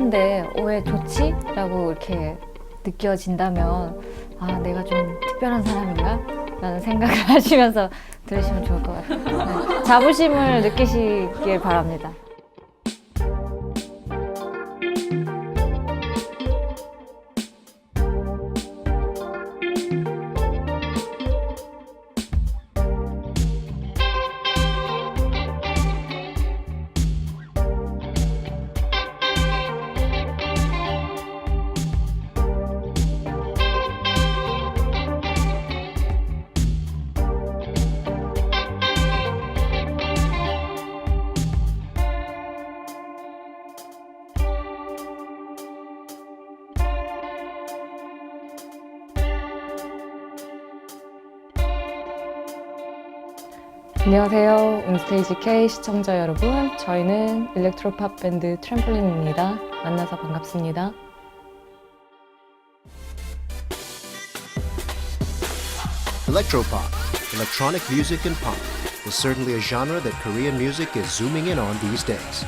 특별한데 어, 왜 좋지? 라고 이렇게 느껴진다면 아 내가 좀 특별한 사람인가? 라는 생각을 하시면서 들으시면 좋을 것 같아요. 네. 자부심을 느끼시길 바랍니다. 안녕하세요. 온스테이지 K 시청자 여러분. 저희는 일렉트로팝 밴드 트램플린입니다. 만나서 반갑습니다. Electropop, electronic music and pop, is certainly a genre that Korean music is zooming in on these days.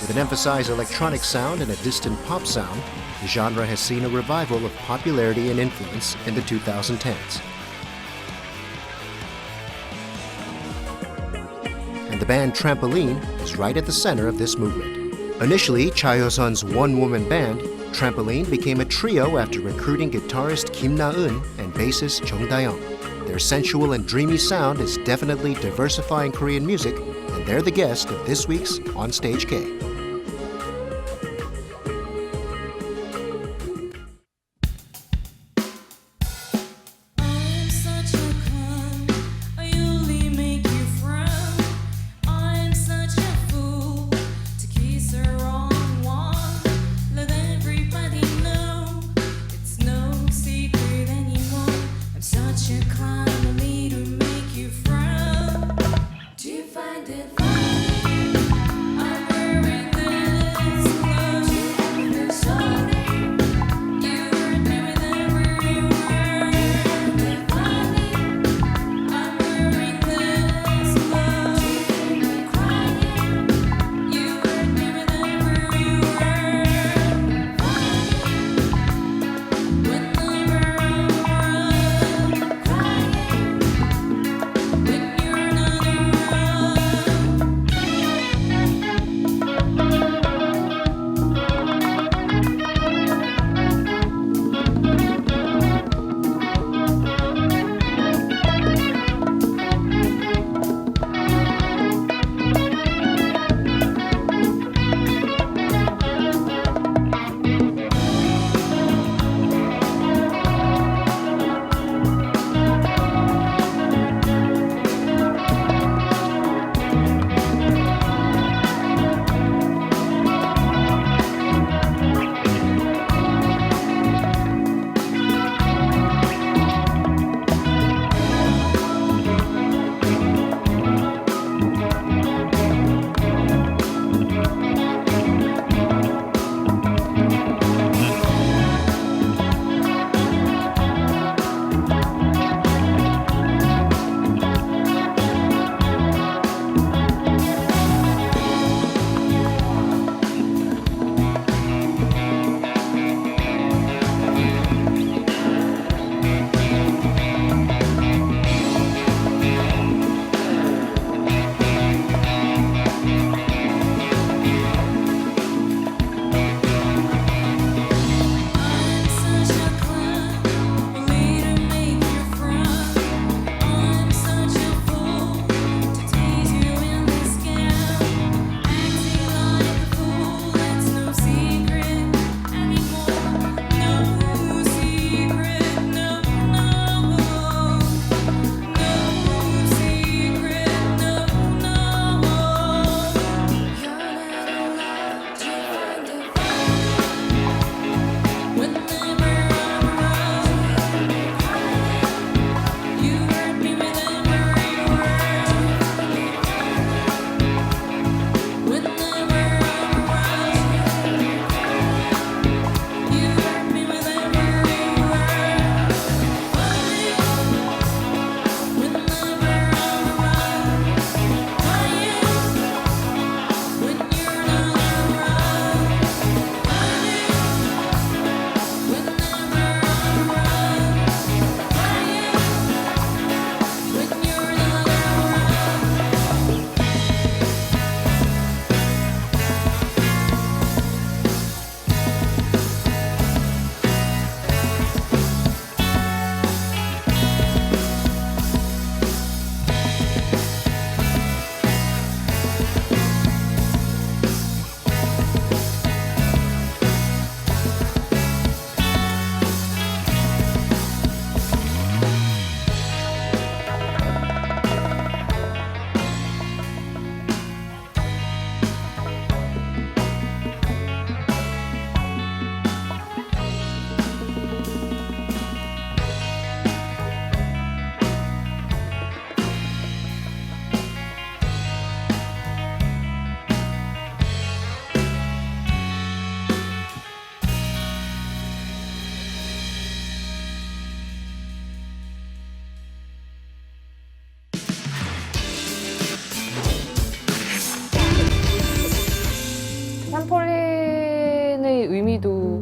With an emphasized electronic sound and a distant pop sound, the genre has seen a revival of popularity and influence in the 2010s. And the band Trampoline is right at the center of this movement. Initially, Cha Hyo-sun's one-woman band, Trampoline became a trio after recruiting guitarist Kim Na-eun and bassist Jung Da-young. Their sensual and dreamy sound is definitely diversifying Korean music, and they're the guest of this week's On Stage K.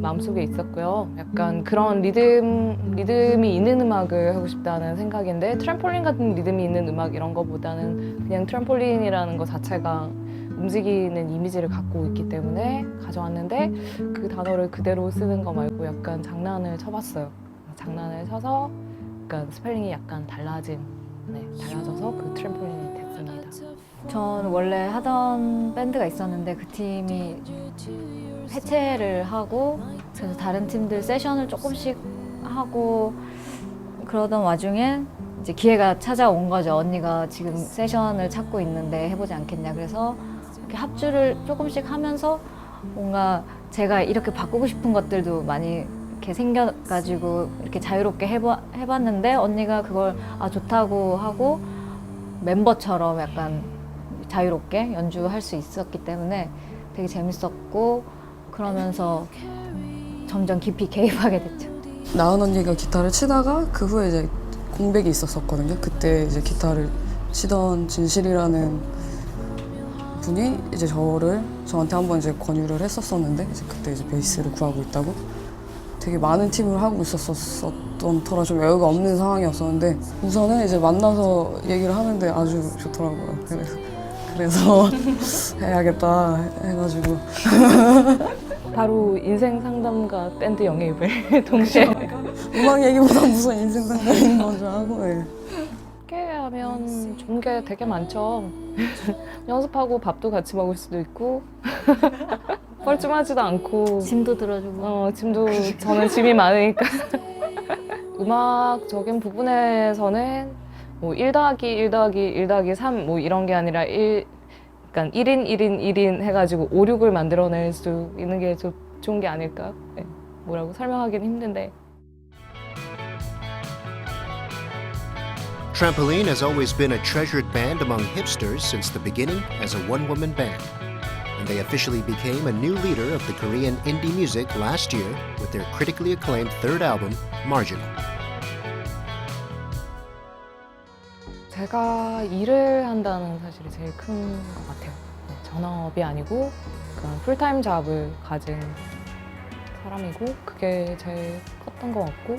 마음속에 있었고요. 약간 그런 리듬 리듬이 있는 음악을 하고 싶다는 생각인데 트램폴린 같은 리듬이 있는 음악 이런 거보다는 그냥 트램폴린이라는 것 자체가 움직이는 이미지를 갖고 있기 때문에 가져왔는데 그 단어를 그대로 쓰는 거 말고 약간 장난을 쳐봤어요. 장난을 쳐서 약간 스펠링이 약간 달라진, 네, 달라져서 그 트램폴린이 됐습니다. 전 원래 하던 밴드가 있었는데 그 팀이 해체를 하고 그래서 다른 팀들 세션을 조금씩 하고 그러던 와중에 이제 기회가 찾아온 거죠. 언니가 지금 세션을 찾고 있는데 해보지 않겠냐. 그래서 이렇게 합주를 조금씩 하면서 뭔가 제가 이렇게 바꾸고 싶은 것들도 많이 이렇게 생겨가지고 이렇게 자유롭게 해봐, 해봤는데 언니가 그걸 아 좋다고 하고 멤버처럼 약간 자유롭게 연주할 수 있었기 때문에 되게 재밌었고 그러면서 점점 깊이 개입하게 됐죠. 나은 언니가 기타를 치다가 그 후에 이제 공백이 있었었거든요. 그때 이제 기타를 치던 진실이라는 분이 이제 저를 저한테 한번 이제 권유를 했었었는데 이제 그때 이제 베이스를 구하고 있다고 되게 많은 팀을 하고 있었었던 터라 좀 여유가 없는 상황이었었는데 우선은 이제 만나서 얘기를 하는데 아주 좋더라고요. 그래서 그래서 해야겠다 해가지고. 바로 인생 상담가 밴드 영입을 동시에. 음악 얘기보다 무슨 인생 상담인 건줄 알고 예. 함께 하면 좋은 게 되게 많죠. 연습하고 밥도 같이 먹을 수도 있고. 뻘쭘하지도 않고. 짐도 들어주고. 어, 짐도 저는 짐이 많으니까. 음악적인 부분에서는 뭐1 더하기 1 더하기 1 더하기 3 뭐 이런 게 아니라 1 그러니까 1인 1인 1인 해가지고 5, 6을 만들어낼 수 있는 게좀 좋은 게 아닐까? 네. 뭐라고 설명하기는 힘든데 Trampoline has always been a treasured band among hipsters since the beginning as a one woman band. And they officially became a new leader of the Korean indie music last year with their critically acclaimed third album, Marginal. 제가 일을 한다는 사실이 제일 큰 것 같아요. 네, 전업이 아니고 그런 풀타임 잡을 가진 사람이고 그게 제일 컸던 것 같고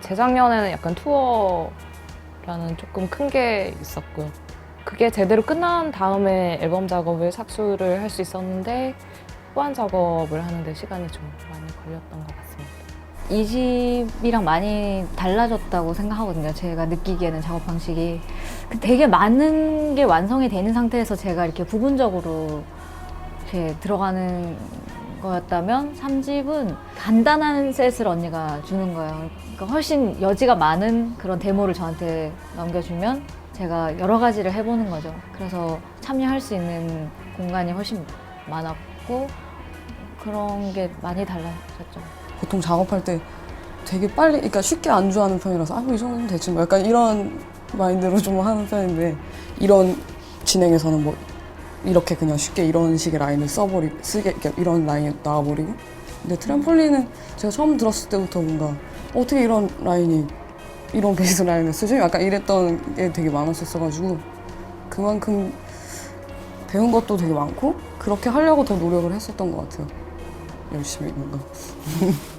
재작년에는 약간 투어라는 조금 큰 게 있었고요. 그게 제대로 끝난 다음에 앨범 작업을 삭수를 할 수 있었는데 후반 작업을 하는데 시간이 좀 많이 걸렸던 것 같습니다. 이 집이랑 많이 달라졌다고 생각하거든요. 제가 느끼기에는 작업 방식이 그 되게 많은 게 완성이 되는 상태에서 제가 이렇게 부분적으로 이렇게 들어가는 거였다면 3집은 간단한 셋을 언니가 주는 거예요. 그러니까 훨씬 여지가 많은 그런 데모를 저한테 넘겨주면 제가 여러 가지를 해보는 거죠. 그래서 참여할 수 있는 공간이 훨씬 많았고 그런 게 많이 달라졌죠. 보통 작업할 때 되게 빨리, 그러니까 쉽게 안주하는 편이라서 아이 정도면 되지 뭐. 약간 이런 마인드로 좀 하는 편인데 이런 진행에서는 뭐 이렇게 그냥 쉽게 이런 식의 라인을 써버리 쓰게 이렇게 이런 라인이 나와버리고. 근데 트램폴린은 제가 처음 들었을 때부터 뭔가 어떻게 이런 라인이 이런 베이스 라인을 쓰지? 약간 이랬던 게 되게 많았었어가지고 그만큼 배운 것도 되게 많고 그렇게 하려고 더 노력을 했었던 것 같아요. 열심히 뭔가